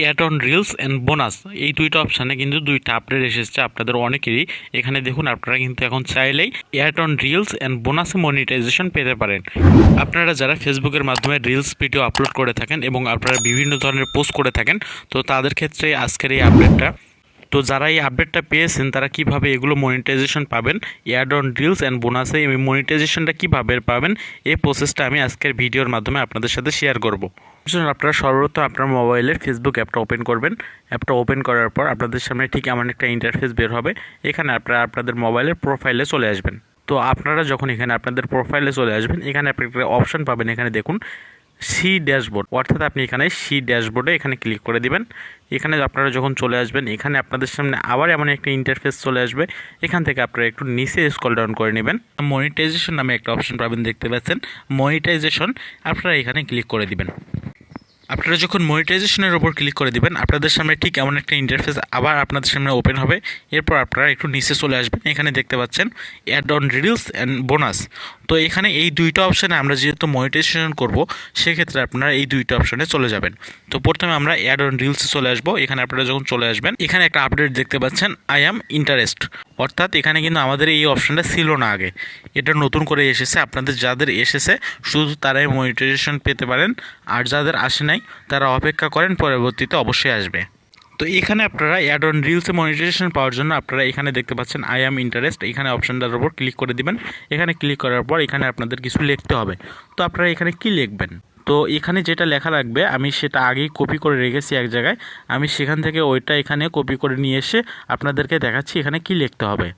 Add on reels and bonus এই দুইটা অপশানে কিন্তু দুইটা আপডেট এসেছে আপনাদের অনেকেরই। এখানে দেখুন আপনারা কিন্তু এখন চাইলেই অ্যাড অন রিলস অ্যান্ড বোনাসে মনিটাইজেশন পেতে পারেন। আপনারা যারা ফেসবুকের মাধ্যমে রিলস ভিডিও আপলোড করে থাকেন এবং আপনারা বিভিন্ন ধরনের পোস্ট করে থাকেন, তো তাদের ক্ষেত্রে আজকের এই আপডেটটা তো যারা এই আপডেটটা পেয়েছেন, তারা কীভাবে এগুলো মনিটাইজেশন পাবেন? অ্যাড অন রিলস অ্যান্ড বোনাসে এই মনিটাইজেশনটা কীভাবে পাবেন? এই প্রসেসটা আমি আজকের ভিডিওর মাধ্যমে আপনাদের সাথে শেয়ার করব। আপনারা সর্বপ্রথম আপনার মোবাইলে ফেসবুক অ্যাপটা ওপেন করবেন। অ্যাপটা ওপেন করার পর আপনাদের সামনে ঠিক এমন একটা ইন্টারফেস বের হবে। এখানে আপনারা আপনাদের মোবাইলের প্রোফাইলে চলে আসবেন। তো আপনারা যখন এখানে আপনাদের প্রোফাইলে চলে আসবেন, এখানে আপনি একটা অপশন পাবেন। এখানে দেখুন সি ড্যাশবোর্ড অর্থাৎ আপনি এখানে সি ড্যাশবোর্ডে এখানে ক্লিক করে দিবেন। এখানে আপনারা যখন চলে আসবেন, এখানে আপনাদের সামনে আবার এমন একটা ইন্টারফেস চলে আসবে। এখান থেকে আপনারা একটু নিচে স্কল ডাউন করে নেবেন। মনিটাইজেশন নামে একটা অপশন পাবেন দেখতে পাচ্ছেন। মনিটাইজেশন আপনারা এখানে ক্লিক করে দিবেন। আপনারা যখন মনিটাইজেশনের ওপর ক্লিক করে দিবেন, আপনাদের সামনে ঠিক এমন একটা ইন্টারফেস আবার আপনাদের সামনে ওপেন হবে। এরপর আপনারা একটু নিচে চলে আসবেন। এখানে দেখতে পাচ্ছেন add on reels and bonus তো এখানে এই দুইটা অপশানে আমরা যেহেতু মনিটাইজেশন করব, সেক্ষেত্রে আপনারা এই দুইটা অপশানে চলে যাবেন। তো প্রথমে আমরা অ্যাড অন রিলসে চলে আসব। এখানে আপনারা যখন চলে আসবেন, এখানে একটা আপডেট দেখতে পাচ্ছেন আই অ্যাম ইন্টারেস্ট অর্থাৎ এখানে কিন্তু আমাদের এই অপশানটা ছিল না আগে। এটা নতুন করে এসেছে। আপনাদের যাদের এসেছে, শুধু তারাই মনিটাইজেশন পেতে পারেন। আর যাদের আসে নাই, তারা অপেক্ষা করেন, পরবর্তীতে অবশ্যই আসবে। তো এখানে আপনারা অ্যাড অন রিলসে মনিটাইজেশন পাওয়ার জন্য আপনারা এখানে দেখতে পাচ্ছেন আই অ্যাম ইন্টারেস্ট এখানে অপশনটার উপর ক্লিক করে দিবেন। এখানে ক্লিক করার পর এখানে আপনাদের কিছু লিখতে হবে। তো আপনারা এখানে কি লিখবেন? তো এখানে যেটা লেখা লাগবে, আমি সেটা আগেই কপি করে রেখেছি এক জায়গায়। আমি সেখান থেকে ওইটা এখানে কপি করে নিয়ে এসে আপনাদেরকে দেখাচ্ছি এখানে কি লিখতে হবে।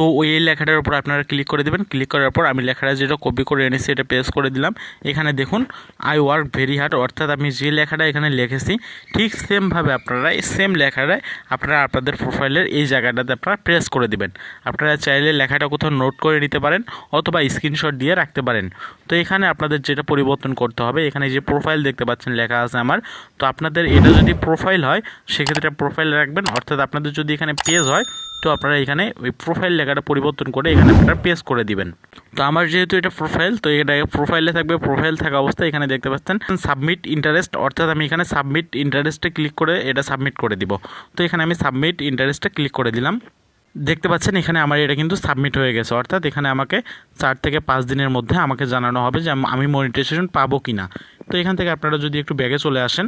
তো ওই লেখাটার উপর আপনারা ক্লিক করে দেবেন। ক্লিক করার পর আমি লেখাটা যেটা কপি করে এনেছি, এটা পেস্ট করে দিলাম। এখানে দেখুন আই ওয়ার্ক ভেরি হার্ড অর্থাৎ আমি যে লেখাটা এখানে লিখেছি, ঠিক সেমভাবে আপনারা সেম লেখাটায় আপনারা আপনাদের প্রোফাইলের এই জায়গাটাতে আপনারা প্রেস করে দিবেন। আপনারা চাইলে লেখাটা কোথাও নোট করে নিতে পারেন অথবা স্ক্রিনশট দিয়ে রাখতে পারেন। তো এখানে আপনাদের যেটা পরিবর্তন করতে হবে, এখানে যে প্রোফাইল দেখতে পাচ্ছেন, লেখা আছে আমার। তো আপনাদের এটা যদি প্রোফাইল হয়, সেক্ষেত্রে প্রোফাইল রাখবেন। অর্থাৎ আপনাদের যদি এখানে পেজ হয় তো আপনারা এখানে ওই প্রোফাইল লেখাটা পরিবর্তন করে এখানে আপনারা পেস্ট করে দিবেন। তো আমার যেহেতু এটা প্রোফাইল তো এটা প্রোফাইলে থাকবে প্রোফাইল থাকা অবস্থায় এখানে দেখতে পাচ্ছেন সাবমিট ইন্টারেস্ট অর্থাৎ আমি এখানে সাবমিট ইন্টারেস্টে ক্লিক করে এটা সাবমিট করে দিব। তো এখানে আমি সাবমিট ইন্টারেস্টে ক্লিক করে দিলাম। দেখতে পাচ্ছেন এখানে আমার এটা কিন্তু সাবমিট হয়ে গেছে, অর্থাৎ এখানে আমাকে চার থেকে পাঁচ দিনের মধ্যে আমাকে জানানো হবে যে আমি মনিটাইজেশন পাবো কি না তো এখান থেকে আপনারা যদি একটু ব্যাগে চলে আসেন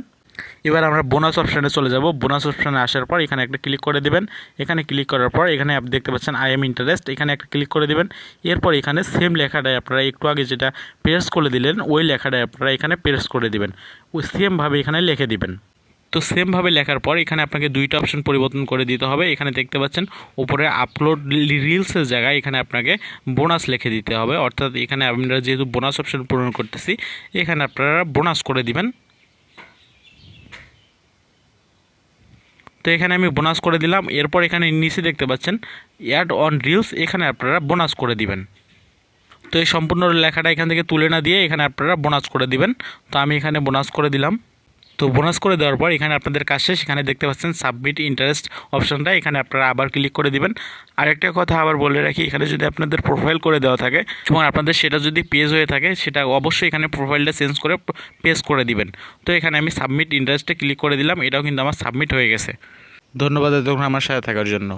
এবার আমরা বোনাস অপশানে চলে যাব। বোনাস অপশানে আসার পর এখানে একটা ক্লিক করে দেবেন। এখানে ক্লিক করার পর এখানে আপনি দেখতে পাচ্ছেন আই এম ইন্টারেস্ট এখানে একটা ক্লিক করে দেবেন। এরপর এখানে সেম লেখাটায় আপনারা একটু আগে যেটা প্রেস করে দিলেন, ওই লেখাটায় আপনারা এখানে প্রেস করে দিবেন। ওই সেমভাবে এখানে লিখে দিবেন। তো সেমভাবে লেখার পর এখানে আপনাকে দুইটা অপশন পরিবর্তন করে দিতে হবে। এখানে দেখতে পাচ্ছেন, উপরে আপলোড রিলসের জায়গায় এখানে আপনাকে বোনাস লিখে দিতে হবে। অর্থাৎ এখানে আমরা যেহেতু বোনাস অপশন পূরণ করতেছি, এখানে আপনারা বোনাস করে দিবেন। তো এখানে আমি বোনাস করে দিলাম। এরপর এখানে নিচে দেখতে পাচ্ছেন অ্যাড অন রিলস এখানে আপনারা বোনাস করে দিবেন। তো এই সম্পূর্ণ লেখাটা এখান থেকে তুলে না দিয়ে এখানে আপনারা বোনাস করে দিবেন। তো আমি এখানে বোনাস করে দিলাম। তো বোনাস করে দেওয়ার পর এখানে আপনাদের কাছে সেখানে দেখতে পাচ্ছেন সাবমিট ইন্টারেস্ট অপশনটা এখানে আপনারা আবার ক্লিক করে দিবেন। আরেকটা কথা আবার বলে রাখি, এখানে যদি আপনাদের প্রোফাইল করে দেওয়া থাকে এবং আপনাদের সেটা যদি পেজ হয়ে থাকে, সেটা অবশ্যই এখানে প্রোফাইলটা চেঞ্জ করে পেজ করে দিবেন। তো এখানে আমি সাবমিট ইন্টারেস্টে ক্লিক করে দিলাম। এটাও কিন্তু আমার সাবমিট হয়ে গেছে। ধন্যবাদ এতক্ষণ আমার সাথে থাকার জন্য।